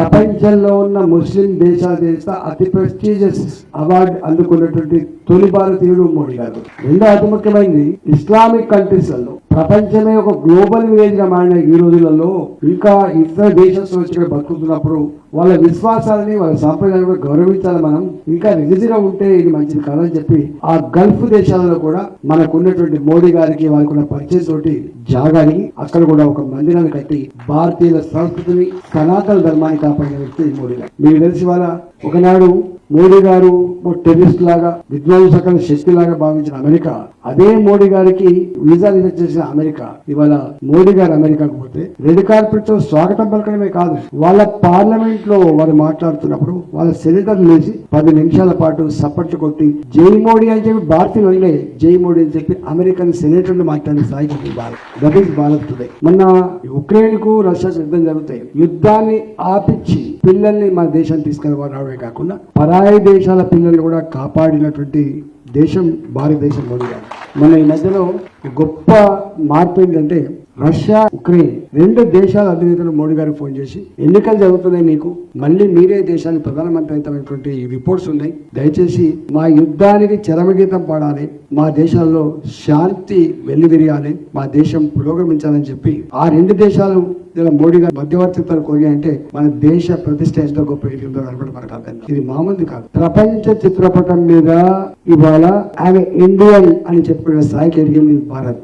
ప్రపంచంలో ఉన్న ముస్లిం దేశాల దేశ అతి ప్రెస్టీజియస్ అవార్డు అందుకున్నటువంటి తొలి భారతీయుడు మోడీ గారు. రెండో అతి ముఖ్యమైనది ఇస్లామిక్ కంట్రీస్లలో ప్రపంచమే ఒక గ్లోబల్ విలేజ్గా మారిన ఈ రోజులలో ఇంకా ఇతర దేశస్తులు వచ్చి బతుకుతున్నప్పుడు వాళ్ళ విశ్వాసాలని వాళ్ళ సాంప్రదాయాలను కూడా గౌరవించాలి మనం. ఇంకా రిలీజిగా ఉంటే ఇది మంచిది కాదని చెప్పి ఆ గల్ఫ్ దేశాలలో కూడా మనకు ఉన్నటువంటి మోడీ గారికి వాళ్ళకున్న పరిచయం తోటి జాగాని అక్కడ కూడా ఒక మందిరాన్ని కట్టి భారతీయుల సంస్కృతిని సనాతన ధర్మాన్ని కాపాడిన వ్యక్తి మోడీ గారు. మీకు తెలిసి వాళ్ళ ఒకనాడు మోడీ గారు టెర్రిస్ట్ లాగా విధ్వంసకర శక్తి లాగా భావించిన అమెరికా అదే మోడీ గారికి వీజా రిజెక్ట్ చేసిన అమెరికా. ఇవాళ మోడీ గారు అమెరికాకు పోతే రెడ్ కార్పెట్తో స్వాగతం పలకడమే కాదు వాళ్ళ పార్లమెంట్లో వారు మాట్లాడుతున్నప్పుడు వాళ్ళ సెనేటర్ లేచి పది నిమిషాల పాటు సప్పట్లు కొట్టి జై మోడీ అని చెప్పి భారతీయులు వదిలే జై మోడీ అని చెప్పి అమెరికన్ సెనేటర్లు మాట్లాడిన స్థాయికి Bharat. That is Bharat today మొన్న ఉక్రెయిన్కు రష్యా యుద్ధం జరుగుతాయి. యుద్ధాన్ని ఆపిచ్చి పిల్లల్ని మన దేశాన్ని తీసుకుని రావడమే కాకుండా పరాయి దేశాల పిల్లలు కూడా కాపాడినటువంటి దేశం భారతదేశం మోడీ గారు మన ఈ మధ్యలో గొప్ప మార్పు ఏంటంటే రష్యా ఉక్రెయిన్ రెండు దేశాల అధినేతలు మోడీ గారికి ఫోన్ చేసి ఎన్నికలు జరుగుతున్నాయి మీకు? మళ్ళీ మీరే దేశానికి ప్రధానమంత్రి అయినటువంటి రిపోర్ట్స్ ఉన్నాయి. దయచేసి మా యుద్ధానికి చరమగీతం పాడాలి. మా దేశాల్లో శాంతి వెల్లివిరియాలి మా దేశం పురోగమించాలని చెప్పి ఆ రెండు దేశాలు ఇలా మోడీ గారు మధ్యవర్తిత్వాలు కోరి అంటే మన దేశ ప్రతిష్ట ఎంతో గొప్ప ఎదిగిందో అని మనకు అర్థం ఇది మామూలు కాదు. ప్రపంచ చిత్రపటం మీద ఇవాళ ఆమె ఇండియన్ అని చెప్పుకునే స్థాయికి ఎదిగింది భారత్.